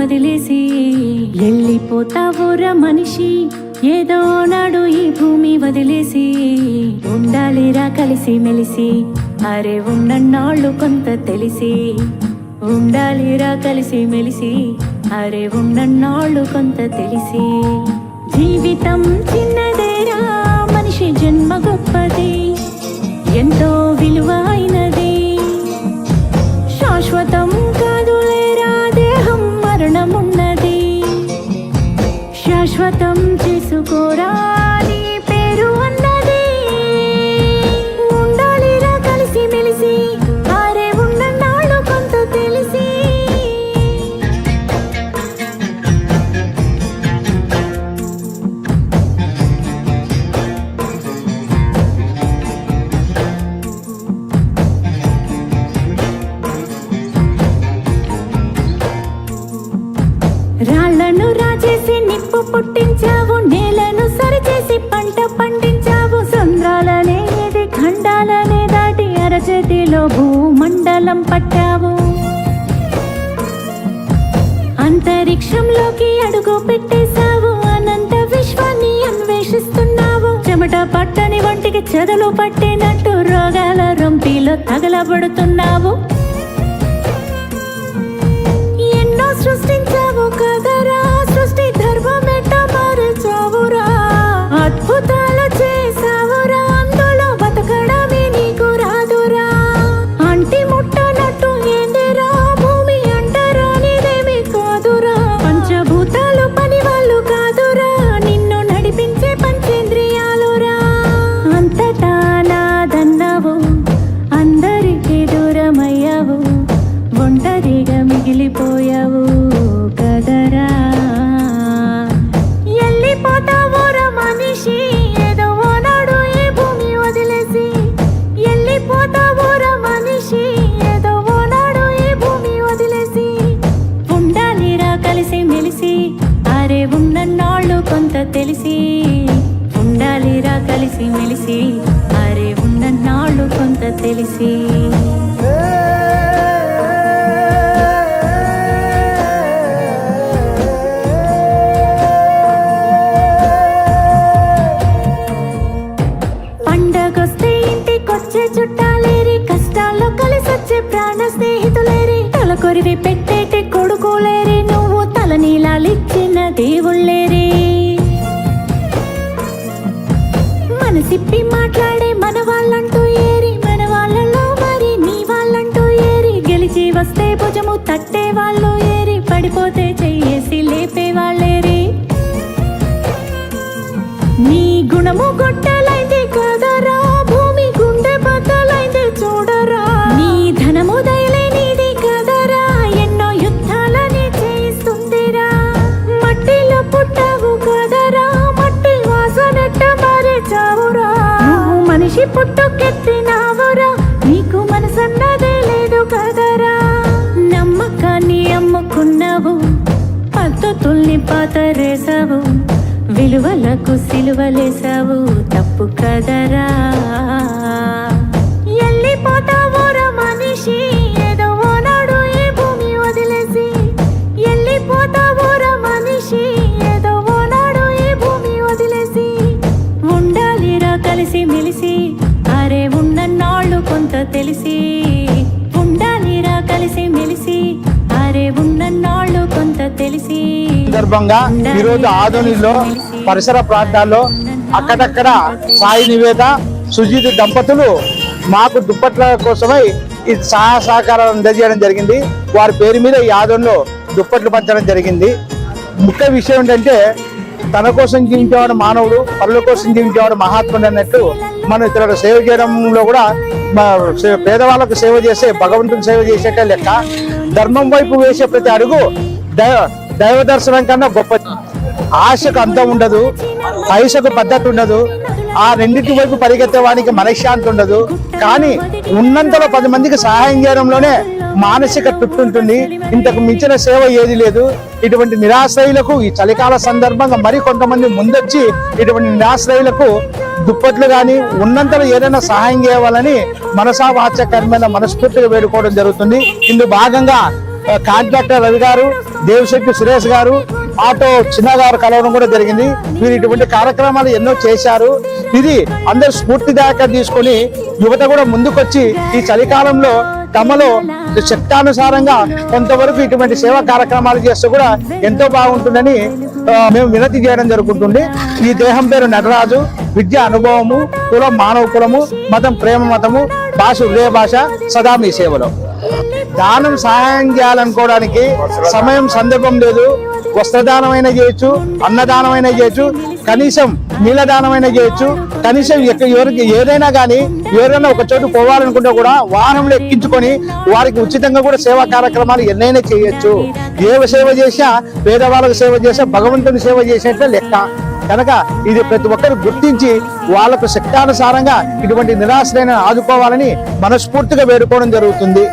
వదిలేసి వెళ్ళిపోతావురా మనిషి. ఏదో నాడు ఈ భూమి వదిలేసి ఉండాలిరా కలిసి మెలిసి. అరే ఉన్నన్నాళ్ళు కొంత తెలిసి. ఉండాలిరా కలిసి మెలిసి. అరే ఉన్నన్నాళ్ళు కొంత తెలిసి. జీవితం చిన్నదేరా మనిషి జన్మ గొప్ప శాశ్వతం చేసుకోరాలి పుట్టించావు నేలను సరిచేసి పంట పండించావు. సంద్రాలనేది ఖండాలనే దాటి అరచేతిలో భూమండలం పట్టావు. అంతరిక్షంలోకి అడుగు పెట్టేశావు అనంత విశ్వాన్ని అన్వేషిస్తున్నావు. చెమట పట్టని వంటికి చెదలు పట్టినట్టు రోగాల రొంపిలో తగలబడుతున్నావు. పండగొస్తే ఇంటికొచ్చే చుట్టాలేరి కష్టాల్లో కలిసొచ్చే ప్రాణ స్నేహితులేరి. తల కొరివి పెట్టేటి కొడుకులేరి నువ్వు తల నీలాలిచ్చిన దేవుళ్ళేరి. వాళ్ళు ఏరి పడిపోతే చెయ్యేసి లేపే వాళ్ళేరి నీ గుణము గొట్టలైంది కదరా భూమి గుండె బద్దలైంది చూడరా. నీ ధనము దయలేనిది కదరా ఎన్నో యుద్ధాలని చేస్తుందిరా. మట్టిలో పుట్టావు కదరా మట్టి వాసనట్ట మారే చావురా. మనిషి పుట్టుకెత్తి పాతరేసావు విలువలకు సిలువలేసావు తప్పు కదరా. ఎల్లిపోతావురా మనిషి ఏదో ఓనాడు ఈ భూమి వదిలేసి. ఎల్లిపోతావురా మనిషి ఏదో ఓనాడు ఈ భూమి వదిలేసి. ఉండాలిరా కలిసి మెలిసి అరే ఉన్నన్నాళ్ళు కొంత తెలిసి. సందర్భంగా ఈరోజు ఆదోనిలో పరిసర ప్రాంతాల్లో అక్కడక్కడ సాయి నివేద సుజిత్ దంపతులు మాకు దుప్పట్ల కోసమై ఈ సహాయ సహకారాలు అందజేయడం జరిగింది. వారి పేరు మీద ఈ ఆధునిలో దుప్పట్లు పంచడం జరిగింది. ముఖ్య విషయం ఏంటంటే తన కోసం జీవించేవాడు మానవుడు పనుల కోసం జీవించేవాడు మహాత్ముడు అన్నట్టు మనం ఇతరులకు సేవ చేయడంలో కూడా సే- పేదవాళ్ళకు సేవ చేసే భగవంతుని సేవ చేసేట లెక్క. ధర్మం వైపు వేసే ప్రతి అడుగు దైవ దర్శనం కన్నా గొప్ప ఆశకు అంతం ఉండదు పైసకు పద్ధతి ఉండదు ఆ రెండింటి వైపు పరిగెత్తే వానికి మనశ్శాంతి ఉండదు. కానీ ఉన్నంతలో పది మందికి సహాయం చేయడంలోనే మానసిక తృప్తి ఉంటుంది. ఇంతకు మించిన సేవ ఏది లేదు. ఇటువంటి నిరాశ్రయులకు ఈ చలికాల సందర్భంగా మరి కొంతమంది ముందొచ్చి ఇటువంటి నిరాశ్రయులకు దుప్పట్లు కానీ ఉన్నంతలో ఏదైనా సహాయం చేయవాలని మనసా వాచ్య మనస్ఫూర్తిగా వేడుకోవడం జరుగుతుంది. ఇందు భాగంగా కాంట్రాక్టర్ రవి గారు దేవశెట్టి సురేష్ గారు ఆటో చిన్న గారు కలవడం కూడా జరిగింది. మీరు ఇటువంటి కార్యక్రమాలు ఎన్నో చేశారు. ఇది అందరు స్ఫూర్తిదాయక తీసుకొని యువత కూడా ముందుకొచ్చి ఈ చలికాలంలో తమలో శక్తానుసారంగా కొంతవరకు ఇటువంటి సేవా కార్యక్రమాలు చేస్తే కూడా ఎంతో బాగుంటుందని మేము వినతి చేయడం జరుగుతుంది. ఈ దేహం పేరు నటరాజు విద్య అనుభవము కులం మానవ కులము మతం ప్రేమ మతము భాష హృదయ భాష సదా మీ సేవలో. దానం సహాయం చేయాలనుకోవడానికి సమయం సందర్భం లేదు. వస్త్రదానమైన చేయొచ్చు అన్నదానమైన చేయొచ్చు కనీసం నీళ్ళదానమైన చేయొచ్చు కనీసం ఎక్క- ఎవరికి ఏదైనా కానీ ఎవరైనా ఒక చోటు పోవాలనుకుంటే కూడా వాహనంలో ఎక్కించుకొని వారికి ఉచితంగా కూడా సేవా కార్యక్రమాలు ఎన్నైనా చేయొచ్చు. ఏ సేవ చేసినా పేదవాళ్ళకు సేవ చేసినా భగవంతుని సేవ చేసినట్లే లెక్క. కనుక ఇది ప్రతి ఒక్కరు గుర్తించి వాళ్ళకు శక్తానుసారంగా ఇటువంటి నిరాశలైన ఆదుకోవాలని మనస్ఫూర్తిగా వేడుకోవడం జరుగుతుంది.